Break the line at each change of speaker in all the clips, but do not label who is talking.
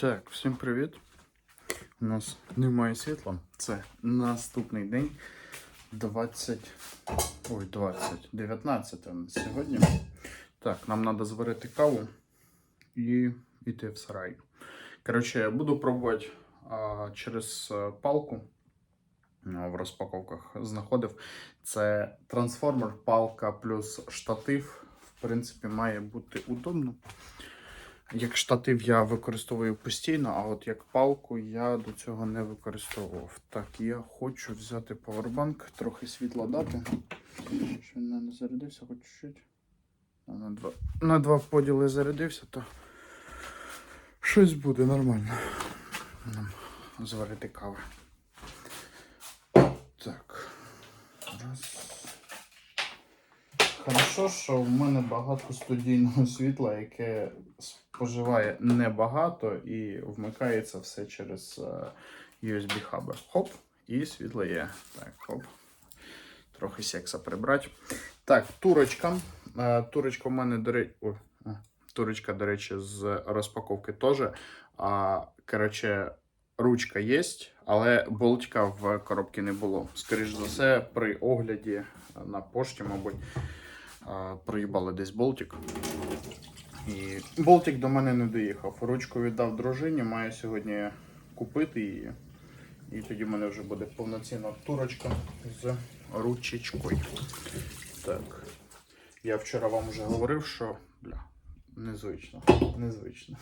Так, всім привіт. У нас немає світла. Це наступний день. 20. Ой, 20. 19 на сьогодні. Так, нам треба зварити каву і йти в сарай. Коротше, я буду пробувати а, через палку. В розпаковках знаходив. Це трансформер, палка плюс штатив. В принципі, має бути удобно. Як штатив я використовую постійно, а от як палку я до цього не використовував. Так, я хочу взяти павербанк, трохи світла дати. Що він не зарядився хоч чуть-чуть. На два, на два поділи зарядився, то щось буде нормально. Нам зварити кави. Так. Раз. Хорошо, що в мене багато студійного світла, яке споживає небагато і вмикається все через е, USB хаби. Хоп, і світло є. Так, хоп. Трохи секса прибрати. Так, турочка. Е, Турочка в мене, до речі. Турочка, до речі, з розпаковки теж. Коротше, ручка є, але болтика в коробці не було. Скоріше за все, при огляді на пошті, мабуть, а, проїбали десь болтик. І болтик до мене не доїхав. Ручку віддав дружині, маю сьогодні купити її. І тоді в мене вже буде повноцінна турочка з ручечкою. Так. Я вчора вам вже говорив, що. Бля, незвично. Незвично.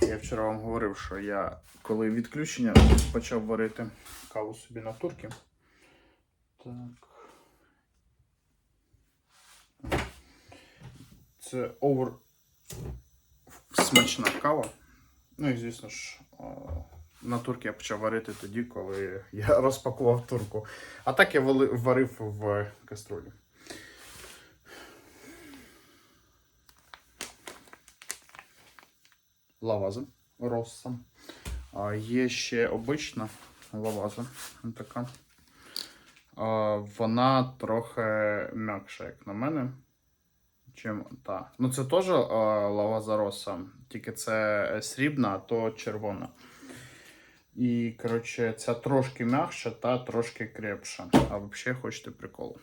Я вчора вам говорив, що я коли відключення почав варити каву собі на турки. Так. Це овер смачна кава. Ну і звісно ж, на турки я почав варити тоді, коли я розпакував турку. А так я варив в каструлі. Лаваза Росса. А, є ще обична лаваза. Така. Вона трохи м'якша, як на мене. Чим та. Ну це теж а, лаваза Росса, тільки це е, срібна, а то червона. І, коротше, ця трошки м'якша та трошки крепша. А взагалі хочете прикол.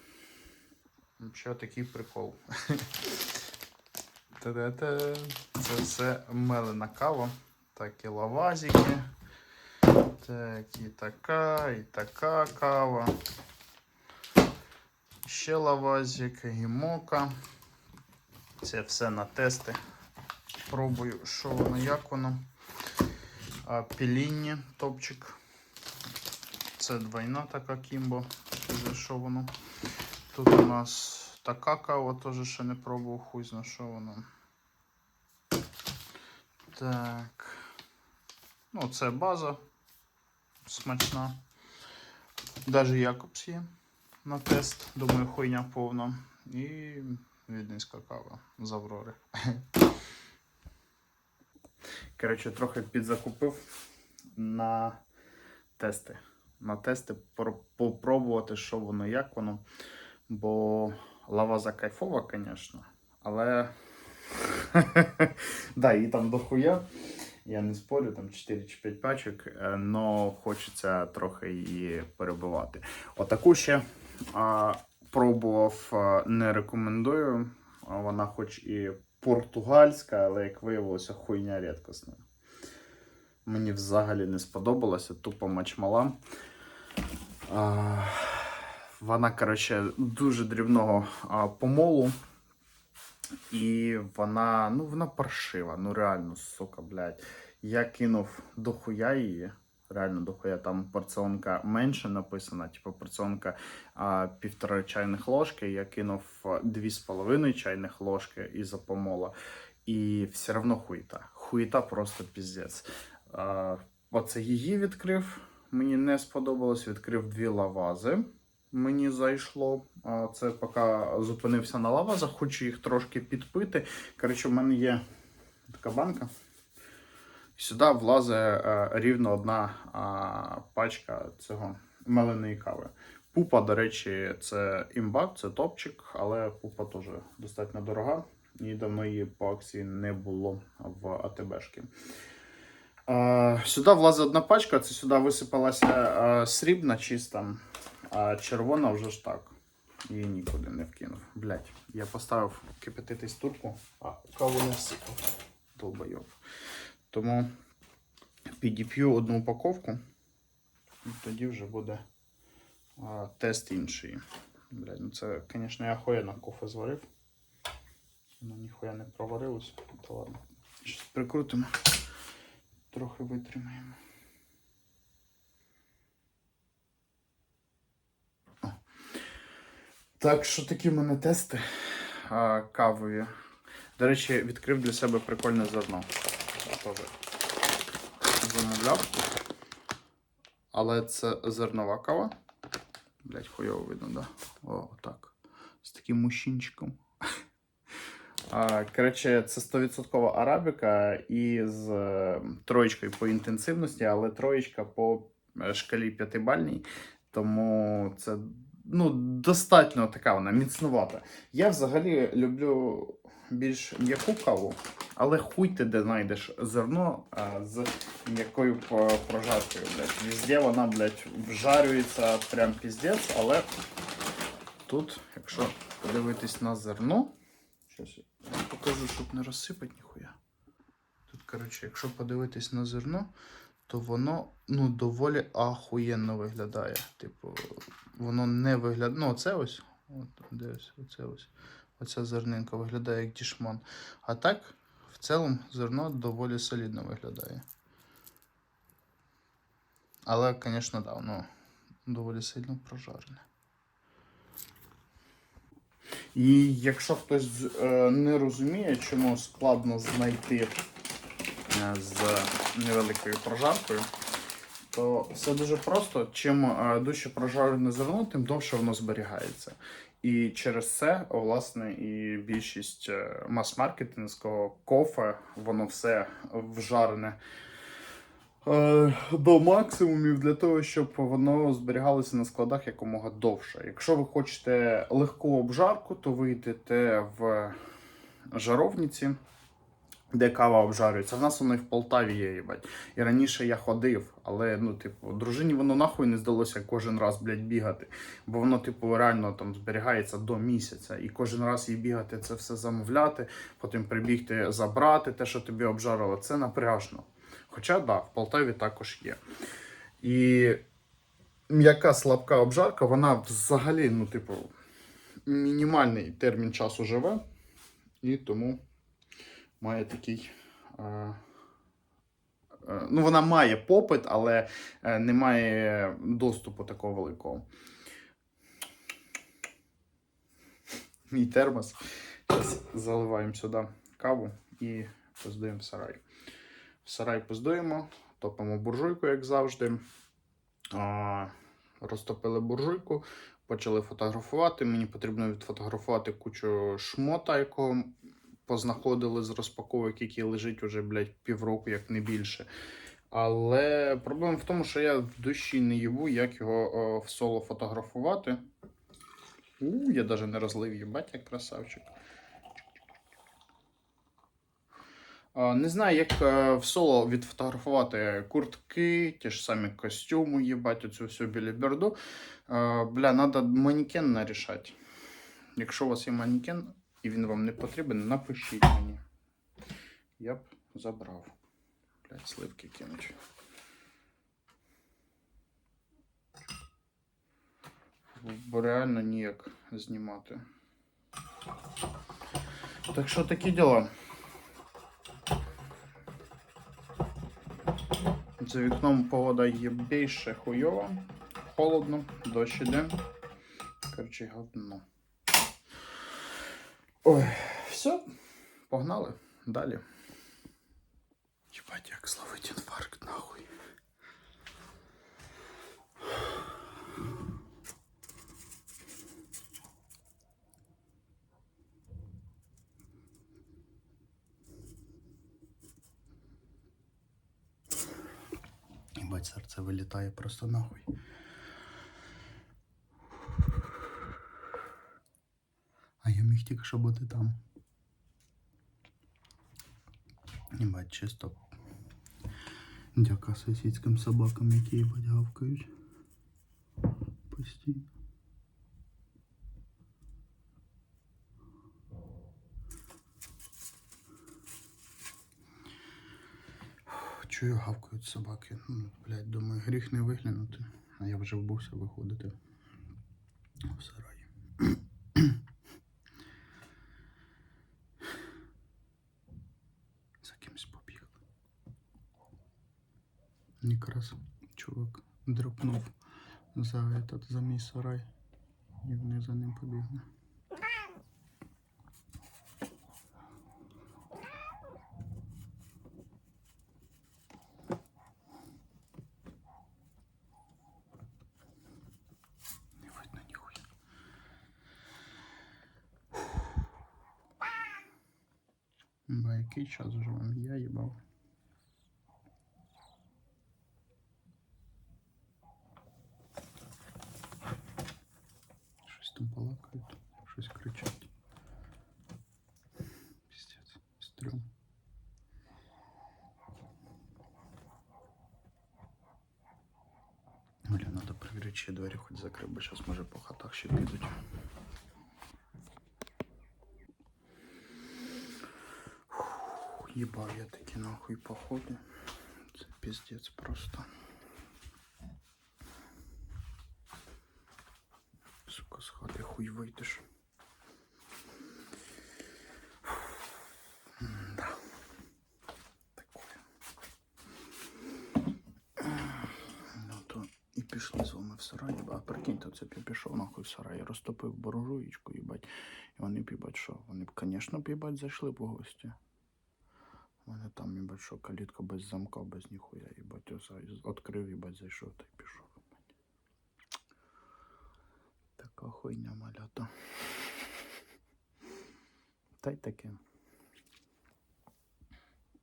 Взагалі такий прикол. Це все мелена кава. Так, і лавазики. Так, і така, і така кава. Ще лавазик, гімока. Це все на тести. Пробую, що воно, як воно. А, Пілінні топчик. Це двойна така кімбо. Що воно. Тут у нас така кава, теж ще не пробував, хуй зна що воно. Так. Ну, це база смачна. Даже Якобс є на тест. Думаю, хуйня повна. І віденська кава з Аврори. Коротше, трохи підзакупив на тести. На тести попробувати, що воно, як воно. Бо лаваза кайфова, звісно, але. да, її там дохуя. Я не спорю, там 4 чи 5 пачок, але хочеться трохи її перебивати. Отаку ще а, пробував, не рекомендую. Вона хоч і португальська, але як виявилося, хуйня рідкісна. Мені взагалі не сподобалося, тупо мачмала. Вона, коротше, дуже дрібного помолу. І вона, ну, вона паршива, ну реально, сука, блядь. Я кинув дохуя її. Реально дохуя. Там порціонка менше написана, типу порціонка а, півтора чайних ложки. Я кинув дві з половиною чайних ложки із-за помола. І все одно хуїта. Хуїта просто піздець. А, оце її відкрив. Мені не сподобалось. Відкрив дві лавази. Мені зайшло. А, Це поки зупинився на лавазах, хочу їх трошки підпити. Коротше, в мене є така банка. Сюди влазить е, рівно одна пачка цього меленої кави. Пупа, до речі, це імба, це топчик, але пупа теж достатньо дорога. І давно її по акції не було в АТБшки. Сюди влазить одна пачка, це сюди висипалася срібна чиста, а червона вже ж так. Її нікуди не вкинув. Блять, я поставив кипятитись турку, а каву не всипав. Долбойов. Тому підіп'ю одну упаковку, і тоді вже буде а, тест інший. Блядь, ну це, звісно, я охуєнно кофе зварив. Ну, ніхуя не проварилось. То ладно. Щось прикрутимо. Трохи витримаємо. Так, що такі в мене тести а, кавові. До речі, відкрив для себе прикольне зерно. Теж замовляв. Але це зернова кава. Блять, хуйово видно, да? О, так. З таким мужчинчиком. Коротше, це 100% арабіка і з е, троєчкою по інтенсивності, але троєчка по е, шкалі п'ятибальній. Тому це ну, достатньо така вона міцнувата. Я взагалі люблю більш м'яку каву, але хуй ти де знайдеш зерно а, з м'якою прожаркою. Блядь. Везде вона, блядь, вжарюється прям піздець, але тут, якщо подивитись на зерно, я покажу, щоб не розсипати ніхуя. Тут, коротше, якщо подивитись на зерно, то воно ну, доволі ахуєнно виглядає. Типу, воно не виглядає. Ну, оце ось. От, де оце ось. Оця зернинка виглядає як дішман. А так, в цілому, зерно доволі солідно виглядає. Але, звісно, да, воно доволі сильно прожарене. І якщо хтось е, не розуміє, чому складно знайти е, з невеликою прожаркою, то все дуже просто. Чим е, дужче прожарене зерно, тим довше воно зберігається. І через це, власне, і більшість е, мас-маркетинського кофе, воно все вжарене е, до максимумів для того, щоб воно зберігалося на складах якомога довше. Якщо ви хочете легку обжарку, то ви йдете в жаровниці, де кава обжарюється. В нас воно і в Полтаві є, їбать. І раніше я ходив, але ну, типу, дружині воно нахуй не здалося кожен раз, блядь, бігати. Бо воно, типу, реально там зберігається до місяця. І кожен раз їй бігати, це все замовляти, потім прибігти, забрати те, що тобі обжарило, це напряжно. Хоча, так, да, в Полтаві також є. І м'яка слабка обжарка, вона взагалі, ну, типу, мінімальний термін часу живе, і тому має такий. Е, е, ну, вона має попит, але е, не має доступу такого великого. Мій термос. Зараз заливаємо сюди каву і поздуємо в сарай. В сарай поздуємо, топимо буржуйку, як завжди. Розтопили буржуйку, почали фотографувати. Мені потрібно відфотографувати кучу шмота, якого познаходили з розпаковок, який лежить уже, блядь, півроку, як не більше. Але проблема в тому, що я в душі не їбу, як його о, в соло фотографувати. У, я навіть не розлив, їбать, як красавчик. Не знаю, як е, в соло відфотографувати куртки, ті ж самі костюми, їбать, оцю всю біліберду. Е, Бля, треба манекен нарішати. Якщо у вас є манекен і він вам не потрібен, напишіть мені. Я б забрав. Блядь, сливки кинуть. Бо реально ніяк знімати. Так що такі діла. За вікном погода є більше хуйова. Холодно, дощ іде. Коротше, говно. Ой, все, погнали далі. Єбать, як словить інфаркт, нахуй. Єбать, серце вилітає просто нахуй. А я міг тільки що бути там. Єбать, чисто. Дяка сусідським собакам, які їбать гавкають. Постійно. Чую, гавкають собаки. Ну, блядь, думаю, гріх не виглянути. А я вже вбувся виходити в сараї. За, этот, за мій сарай. І вони за ним побігли. Ба, який час живем? Я їбав. Щось там балакають, щось кричать. Піздець, стрьом. Бля, чи двері хоч закрив, бо зараз може по хатах ще підуть. Їбав я такі нахуй походи. Це піздець просто. Сука, з хати хуй вийдеш. Да. Такое. Ну то і пішли з вами в сарай. А прикиньте, це б я пішов нахуй в сарай, розтопив буржуєчку, їбать. І вони б, їбать, що? Вони б, звісно, б, їбать, зайшли по гості. У мене там, їбать, що калітка без замка, без ніхуя, їбать, відкрив, їбать, зайшов та й пішов. їбать. Така хуйня малята. Та й таке.